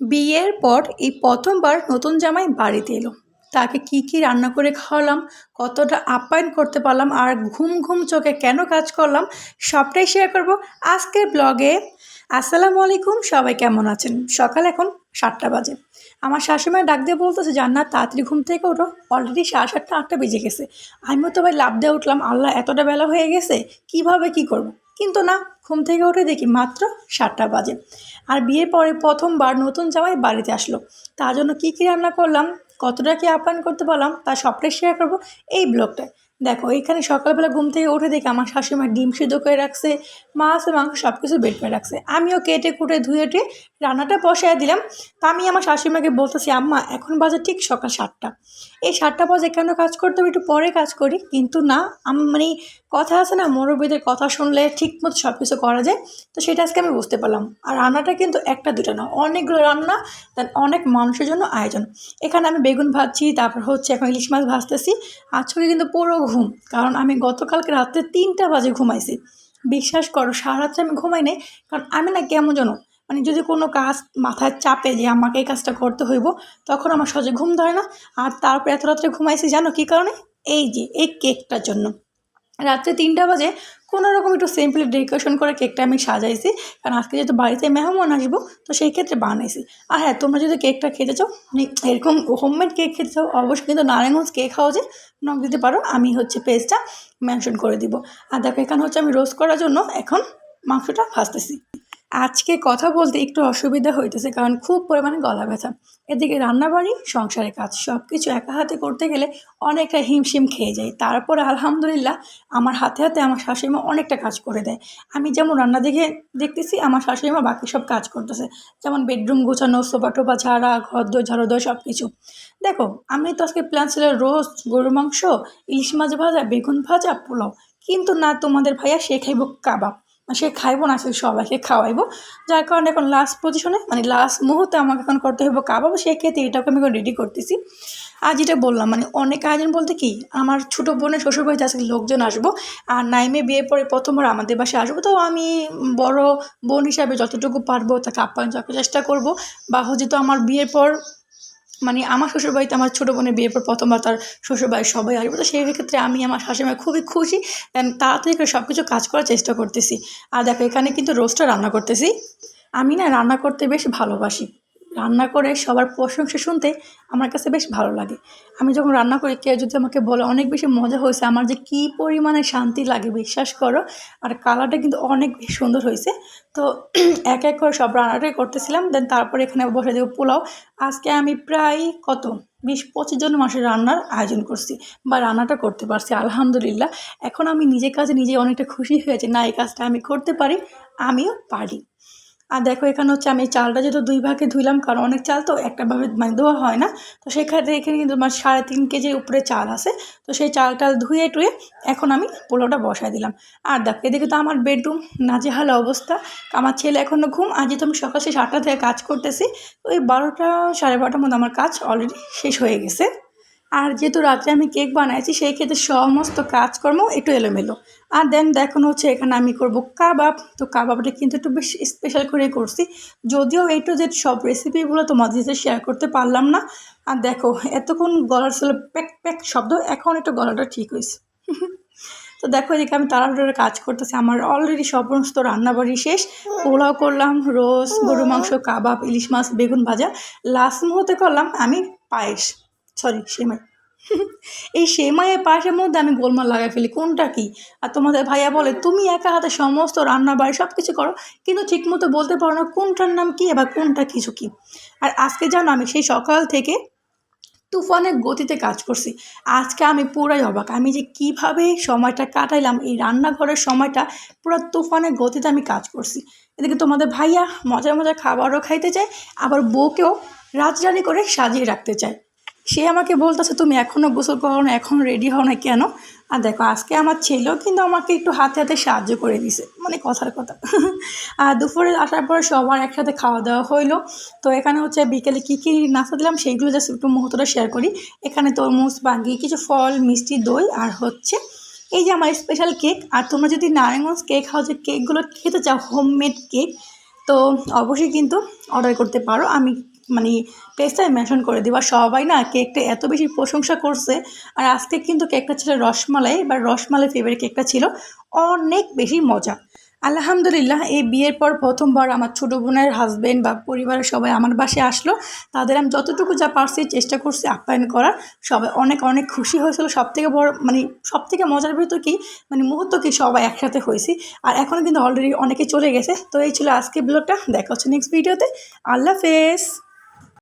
বিয়ের পর এই প্রথমবার নতুন জামাই বাড়িতে এলো। তাকে কি কি রান্না করে খাওয়ালাম, কতটা আপ্যায়ন করতে পারলাম আর ঘুম ঘুম চোখে কেন কাজ করলাম, সবটাই শেয়ার করব আজকের ব্লগে আসসালামু আলাইকুম, সবাই কেমন আছেন? সকাল এখন সাতটা বাজে। আমার শাশুমায় ডাক দিয়ে বলতেছে, জান্নাত, তাড়াতাড়ি ঘুম থেকে ওঠো। অলরেডি সাড়ে সাতটা, আটটা বেজে গেছে। আমিও তো ভাই লাভ দিয়ে উঠলাম, আল্লাহ এতটা বেলা হয়ে গেছে, কীভাবে কি করব। কিন্তু না, ঘুম থেকে উঠে দেখি মাত্র সাতটা বাজে। আর বিয়ের পরে প্রথমবার নতুন জামাই বাড়িতে আসলো। তার জন্য কী কী রান্না করলাম, কতটা কি আপ্যায়ন করতে পারলাম, তা সবটাই শেয়ার করব এই ব্লগটায়। দেখো, এখানে সকালবেলা ঘুম থেকে উঠে দেখি আমার শাশুড়িমা ডিম সিদ্ধ করে রাখছে, মাছ, মাংস সব কিছু বেড করে রাখছে। আমিও কেটে কুটে ধুয়ে টুয়ে রান্নাটা বসায় দিলাম। তা আমি আমার শাশুড়িমাকে বলতেছি, আম্মা, এখন বাজে ঠিক সকাল সাতটা। এই সাতটা বাজে কেন কাজ করতে একটু পরে কাজ করি। কিন্তু না, আমি মানে কথা আছে না, মুরব্বীদের কথা শুনলে ঠিক মতো সব কিছু করা যায়। তো সেটা আজকে আমি বুঝতে পারলাম। আর রান্নাটা কিন্তু একটা দুটো না, অনেকগুলো রান্না, দেন অনেক মানুষের জন্য আয়োজন। এখানে আমি বেগুন ভাজছি, তারপর হচ্ছে এখন ইলিশ মাছ ভাজতেছি। আজকে কিন্তু পুরো ঘুম। কারণ আমি গতকালকে রাত্রে তিনটা বাজে ঘুমাইছি। বিশ্বাস করো সারা রাত্রে আমি ঘুমাই নাই, কারণ আমি না কেমন যেন মানে যদি কোনো কাজ মাথায় চাপে যে আমাকে এই কাজটা করতে হইব, তখন আমার সহজে ঘুম ধরে না। আর তারপরে এত রাত্রে ঘুমাইছি, জানো কী কারণে? এই যে, এই কেকটার জন্য। রাত্রে তিনটা বাজে কোনো রকম একটু সিম্পলি ডেকোরেশন করে কেকটা আমি সাজাইছি। কারণ আজকে যেহেতু বাড়িতে মেহমান আসব, তো সেই ক্ষেত্রে বানাইছি। আর হ্যাঁ তোমরা যদি কেকটা খেতে চাও মানে এরকম হোমমেড কেক খেতে চাও, অবশ্যই কিন্তু নারায়ণগঞ্জ কেক হাউসে নক দিতে পারো। আমি হচ্ছে পেস্টটা মেনশন করে দিব। আর দেখো, এখানে হচ্ছে আমি রোস্ট করার জন্য এখন মাংসটা ভাজতেছি। আজকে কথা বলতে একটু অসুবিধা হইতেছে কারণ খুব পরিমাণে গলা ব্যথা। এদিকে রান্নাবাড়ি, সংসারের কাজ সব কিছু একা হাতে করতে গেলে অনেকটা হিমশিম খেয়ে যায়। তারপরে আলহামদুলিল্লাহ আমার হাতে হাতে আমার শাশুড়িমা অনেকটা কাজ করে দেয়। আমি যেমন রান্না দেখে দেখতেছি, আমার শাশুড়িমা বাকি সব কাজ করতেছে। যেমন বেডরুম গোছানো সোফা টোপা ঝাড়া ঘর দোর ঝাড়ো দোর সব কিছু দেখো, আমি তো আজকে প্ল্যান ছিল রোস্ট গরুর মাংস, ইলিশ মাছ ভাজা, বেগুন ভাজা, পোলাও। কিন্তু না তোমাদের ভাইয়া সে খাইব কাবাব। সে খাইবো না, সে সবাইকে খাওয়াইবো। যার কারণে এখন লাস্ট পজিশনে মানে লাস্ট মুহূর্তে আমাকে এখন করতে হবে কাবাব। সেক্ষেত্রে এটাকে আমি এখন রেডি করতেছি। আর যেটা বললাম মানে অনেক আয়োজন বলতে কি, আমার ছোটো বোনের শ্বশুরবাড়িতে আজকে লোকজন আসব, আর নাইমে বিয়ে পরে প্রথমবার আমাদের বাসায় আসব। তো আমি বড় বোন হিসাবে যতটুকু পারব তাকে আপ্যায়ন চেষ্টা করব। বা হচ্ছে তো আমার বিয়ের পর মানে আমার শ্বশুরবাড়িতে আমার ছোটো বোনের বিয়ের পর প্রথমবার তার শ্বশুরবাড়ির সবাই আসবে। তো সেই ক্ষেত্রে আমি আমার শাশুড়ি খুবই খুশি তাড়াতাড়ি করে সব কিছু কাজ করার চেষ্টা করতেছি। আর দেখো এখানে কিন্তু রোস্টটা রান্না করতেছি। আমি না রান্না করতে বেশ ভালোবাসি। রান্না করে সবার প্রশংসা শুনতে আমার কাছে বেশ ভালো লাগে। আমি যখন রান্না করি, কেউ যদি আমাকে বলে অনেক বেশি মজা হয়েছে, আমার যে কী পরিমাণে শান্তি লাগে বিশ্বাস করো, আর কালারটা কিন্তু অনেক বেশি সুন্দর হয়েছে। তো এক এক করে সব রান্নাটাই করতেছিলাম দেন তারপরে এখানে বসে দেবো পোলাও। আজকে আমি প্রায় কত? বিশ, পঁচিশ জন মাসের রান্নার আয়োজন করছি বা রান্নাটা করতে পারছি, আলহামদুলিল্লাহ। এখন আমি নিজের কাজে নিজে অনেকটা খুশি হয়েছে, না, এই কাজটা আমি করতে পারি, আমিও পারি। আর দেখো এখানে হচ্ছে আমি চালটা যেহেতু দুই ভাগে ধুইলাম, কারণ অনেক চাল তো একটাভাবে মানে ধোয়া হয় না। তো সেক্ষেত্রে এখানে কিন্তু আমার সাড়ে তিন কেজির উপরে চাল আছে। তো সেই চালটা ধুয়ে টুয়ে এখন আমি পোলোটা বসায় দিলাম। আর দেখো এদিকে তো আমার বেডরুম নাজেহাল অবস্থা। আমার ছেলে এখনও ঘুম আজ যেহেতু আমি সকাল শেষ আটটা থেকে কাজ করতেছি ওই বারোটা সাড়ে বারোটার মধ্যে আমার কাজ অলরেডি শেষ হয়ে গেছে। আর যেহেতু রাত্রে আমি কেক বানাইছি, সেই ক্ষেত্রে সমস্ত কাজকর্ম একটু এলোমেলো। আর দেন দেখানো হচ্ছে এখানে আমি করব কাবাব। তো কাবাবটা কিন্তু একটু বেশ স্পেশাল করে করছি। যদিও এই টু জেড সব রেসিপিগুলো তোমাদের সাথে শেয়ার করতে পারলাম না। আর দেখো, এতক্ষণ গলার ছিল প্যাক প্যাক শব্দ, এখন একটু গলাটা ঠিক হয়েছে। তো দেখো এদিকে আমি তাড়াহুড়ো কাজ করতেছি। আমার অলরেডি সমস্ত রান্নাবাড়ি শেষ। পোলাও করলাম, রোজ গরু মাংস, কাবাব, ইলিশ মাছ, বেগুন ভাজা। লাস্ট মুহূর্তে করলাম আমি পায়েস। সরি সেমাই এই সেমাইয়ের পাশের মধ্যে আমি গোলমাল লাগাই ফেলি। কোনটা কি? আর তোমাদের ভাইয়া বলে, তুমি একা হাতে সমস্ত রান্না বাড়ি সব কিছু করো, কিন্তু ঠিকমতো বলতে পারো না কোনটার নাম কী এবার কোনটা কিছু কী। আর আজকে জানো, আমি সেই সকাল থেকে তুফানের গতিতে কাজ করছি। আজকে আমি পুরাই অবাক। আমি যে কীভাবে সময়টা কাটাইলাম, এই রান্নাঘরের সময়টা পুরো তুফানের গতিতে আমি কাজ করছি। এদিকে তোমাদের ভাইয়া মজার মজার খাবারও খাইতে চায়, আবার বউকেও রাজরানি করে সাজিয়ে রাখতে চায়। সে আমাকে বলতেছে, তুমি এখনও গোসল করো না, এখন রেডি হও না কেন? আর দেখো, আজকে আমার ছেলেও কিন্তু আমাকে একটু হাতে হাতে সাহায্য করে দিছে। মানে কথার কথা। আর দুপুরে আসার পরে সবার একসাথে খাওয়া দাওয়া হইল। তো এখানে হচ্ছে বিকেলে কী কী নাস্তা দিলাম সেইগুলো জাস্ট একটু মুহূর্তটা শেয়ার করি। এখানে তরমুজ বাঙ্গি কিছু ফল, মিষ্টি, দই আর হচ্ছে এই যে আমার স্পেশাল কেক আর তোমরা যদি নারায়ণগঞ্জ কেক হাউসের কেকগুলো খেতে চাও হোমমেড কেক তো অবশ্যই কিন্তু অর্ডার করতে পারো। আমি মানে পেজটায় মেনশন করে দিব সবাই না কেকটা এত বেশি প্রশংসা করছে। আর আজকে কিন্তু কেকটা ছিল রসমালাই, বা রসমালাই ফেভারিট কেকটা ছিল অনেক বেশি মজা। আলহামদুলিল্লাহ, এই বিয়ের পর প্রথমবার আমার ছোটো বোনের হাজবেন্ড বা পরিবারের সবাই আমার বাসায় আসলো। তাদের আমি যতটুকু যা পারছি চেষ্টা করছি আপ্যায়ন করার। সবাই অনেক অনেক খুশি হয়েছিল। সব থেকে বড় মানে সব থেকে মজার ভিতর কি? মানে মুহূর্ত কি সবাই একসাথে হয়েছি। আর এখন কিন্তু অলরেডি অনেকে চলে গেছে। তো এই ছিল আজকে ব্লগটা দেখা হচ্ছে নেক্সট ভিডিওতে আল্লাহ হাফেজ।